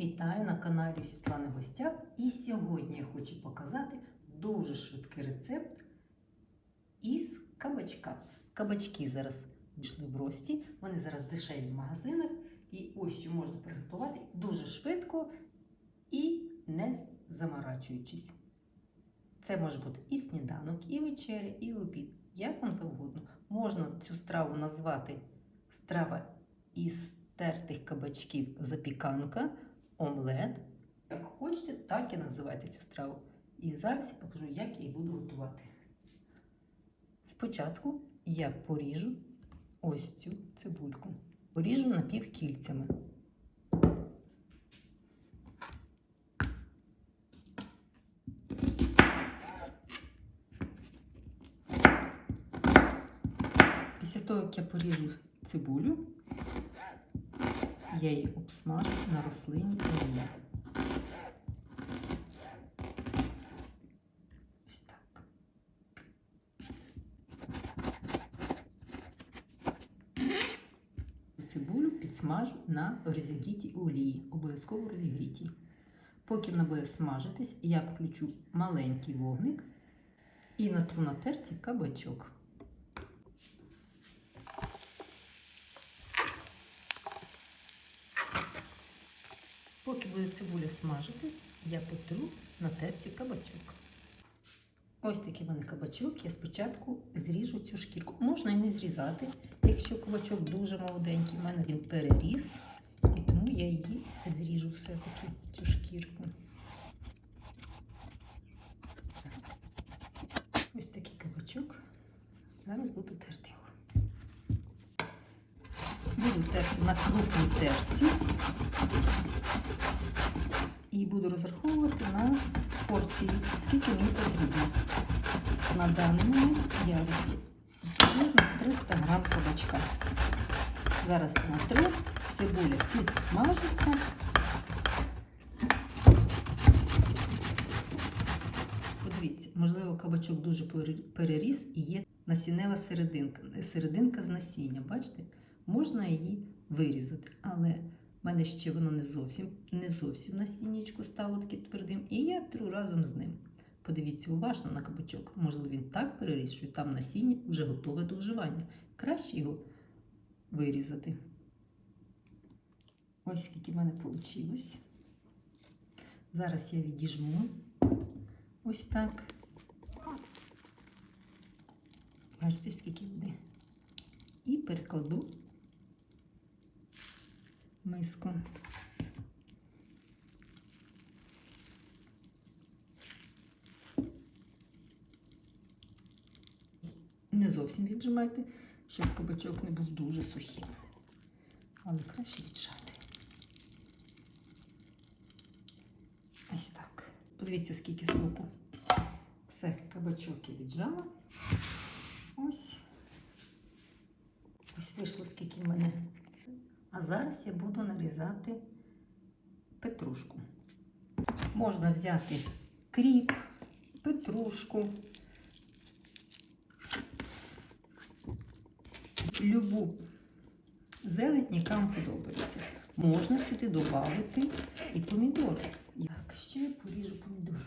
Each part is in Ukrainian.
Вітаю на каналі Світлани Гостяк. І сьогодні я хочу показати дуже швидкий рецепт із кабачка. Кабачки зараз пішли в рості, вони зараз дешеві в магазинах. І ось що можна приготувати дуже швидко і не заморачуючись. Це може бути і сніданок, і вечеря, і обід. Як вам завгодно. Можна цю страву назвати страва із тертих кабачків запіканка, омлет. Як хочете, так і називайте цю страву. І зараз я покажу, як її буду готувати. Спочатку я поріжу ось цю цибульку. Поріжу напівкільцями. Після того, як я поріжу цибулю, я її обсмажу на рослинній олії. Ось так. Цибулю підсмажу на розігрітій олії, обов'язково розігрітій. Поки вона буде смажитись, я включу маленький вогник і натру на терці кабачок. Поки буде цибуля смажитись, я потру на терці кабачок. Ось такий в мене кабачок. Я спочатку зріжу цю шкірку. Можна і не зрізати, якщо кабачок дуже молоденький. У мене він переріс, і тому я її зріжу все-таки цю шкірку. Ось такий кабачок. Зараз буду терти його. Буду терти на крупній терці. І буду розраховувати на порції, скільки мені потрібно. На даний момент я приблизно 300 грам кабачка. Зараз на 3 цибуля підсмажиться. Подивіться, можливо, кабачок дуже переріс і є насіннева серединка, серединка з насіння. Бачите? Можна її вирізати, але в мене ще воно не зовсім не зовсім насіннячко стало таким твердим. І я тру разом з ним. Подивіться уважно на кабачок. Можливо, він так переріс, що там насіння вже готове до вживання. Краще його вирізати. Ось скільки в мене вийшло. Зараз я відіжму ось так. Бачите, скільки буде. І перекладу миску. Не зовсім віджимайте, щоб кабачок не був дуже сухим. Але краще віджати. Ось так. Подивіться, скільки соку. Все, кабачок я віджала. Ось. Ось вийшло, скільки в мене. А зараз я буду нарізати петрушку. Можна взяти кріп, петрушку, любу зелень, яка вам подобається. Можна сюди додати і помідори. Так, ще я поріжу помідори.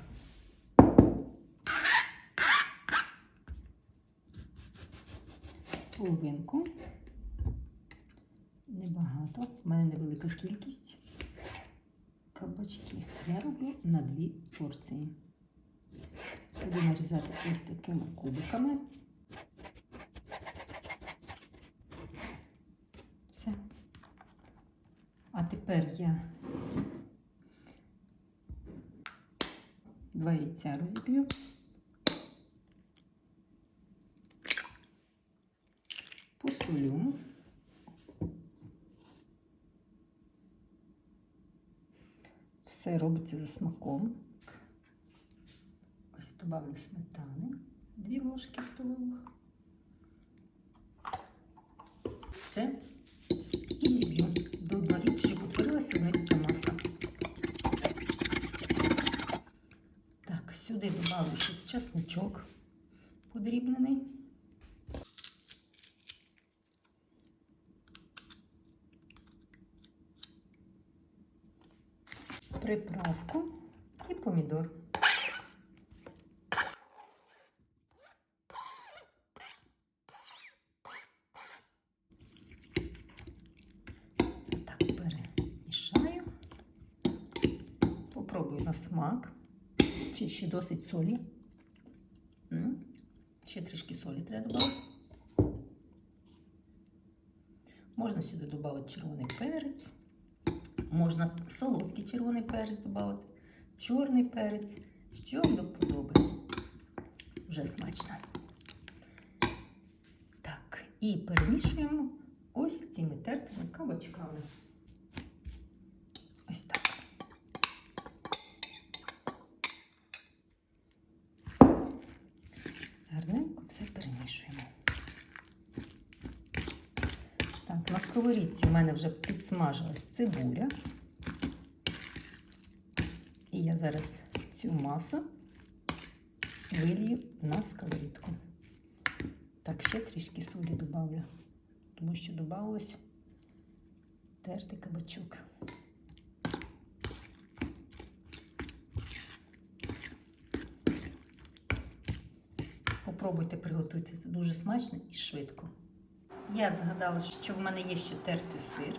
Половинку. Небагато. У мене невелика кількість кабачків. Я роблю на дві порції. Буду нарізати ось такими кубиками. Все. А тепер я два яйця розіб'ю. Посолю. Все робиться за смаком. Ось добавлю сметани, дві ложки столових. Все. І зіб'ю до дворів, щоб утворилася велика маса. Так, сюди добавлю ще чесничок подрібнений. Приправку і помідор. Так, перемішаю. Попробую на смак. Чи ще досить солі. Ще трішки солі треба додати. Можна сюди додати червоний перець. Можна солодкий червоний перець додати, чорний перець, що вам до вподоби. Вже смачно. Так, і перемішуємо ось цими тертими кабачками. Ось так. Гарненько все перемішуємо. Так, на сковорідці в мене вже підсмажилась цибуля. І я зараз цю масу вилью на сковорідку. Так, ще трішки солі додавлю, тому що додавалось тертий кабачок. Попробуйте приготуйте, це дуже смачно і швидко. Я згадала, що в мене є ще тертий сир.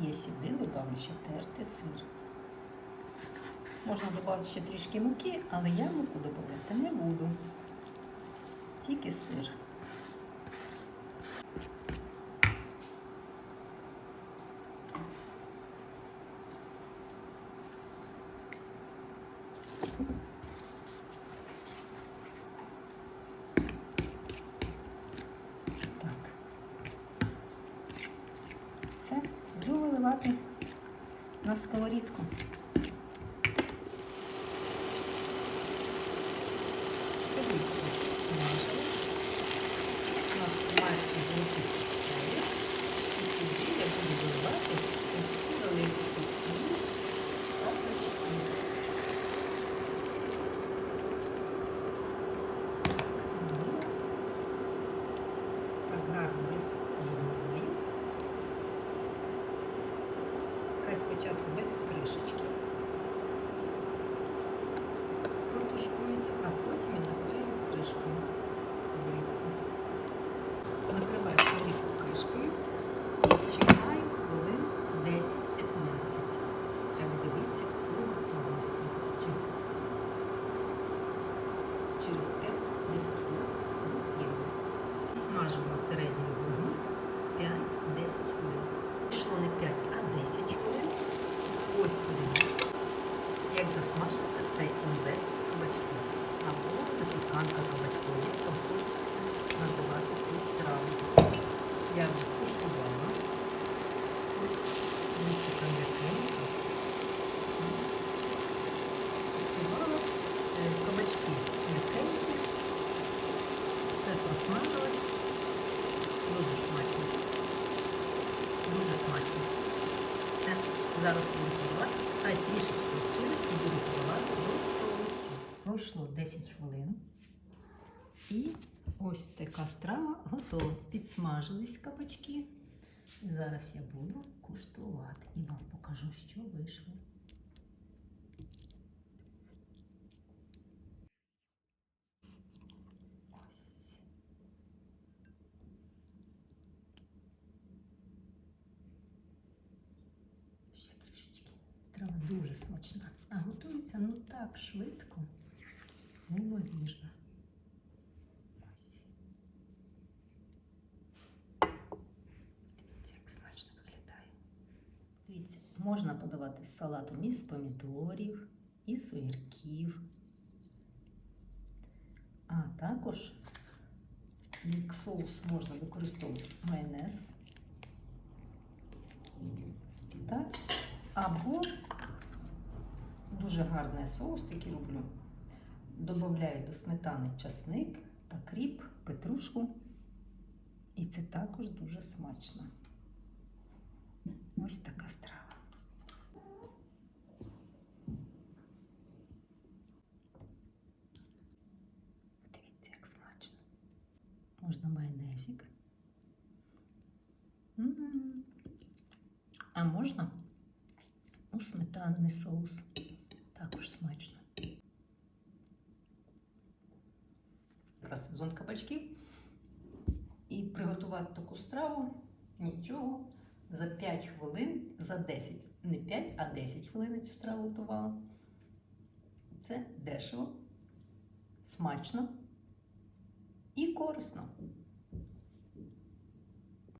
І я сюди додам ще тертий сир. Можна додати ще трішки муки, але я муку додавати не буду. Тільки сир. Так. Все, буду виливати на сковорідку. Це смажили. У нас майже золоті сухарі. І сюди я буду виливати ось ці великі кукурудзи та качки. Так гарно розжимаю. Хай спочатку без кришечки протушкується, а потім я накрию кришкою сковорідку. Накриваю сковорідку кришкою і чекаю хвилин 10-15. Треба дивитися по готовності. Через 5-10 хвилин зустрінемось. Смажимо середньому вогні 5-10 хвилин. Пішло не 5, а 10 хвилин. Ось подивіться, як засмажився цей омлет з кабачком. Або запіканка кабачком, як вам хочеться називати цю страву. Я вже скуштувала. Ось дивіться, там м'якенько. Скуштувала е, кабачки м'якенькі. Все просмажилось. Дуже смачно. Дуже смачно. Все, зараз подавати. Хай трішечки сілить і буду подавати до. Пройшло 10 хвилин. І ось така страва готова. Підсмажились кабачки. Зараз я буду куштувати і вам покажу, що вийшло. Дуже смачна. А готується ну так швидко. Неймовірно. Ось. Дивіться, як смачно виглядає. Дивіться, можна подавати салатом із помідорів, із огірків. А також як соус можна використовувати майонез. Так? Або дуже гарний соус, такий роблю. Добавляю до сметани часник та кріп, петрушку. І це також дуже смачно. Ось така страва. Дивіться, як смачно. Можна майонезик. А можна у сметанний соус. Також смачно. Якраз сезон кабачків. І приготувати таку страву нічого. За 5 хвилин, за 10, не 5, а 10 хвилин цю страву готувала. Це дешево, смачно і корисно.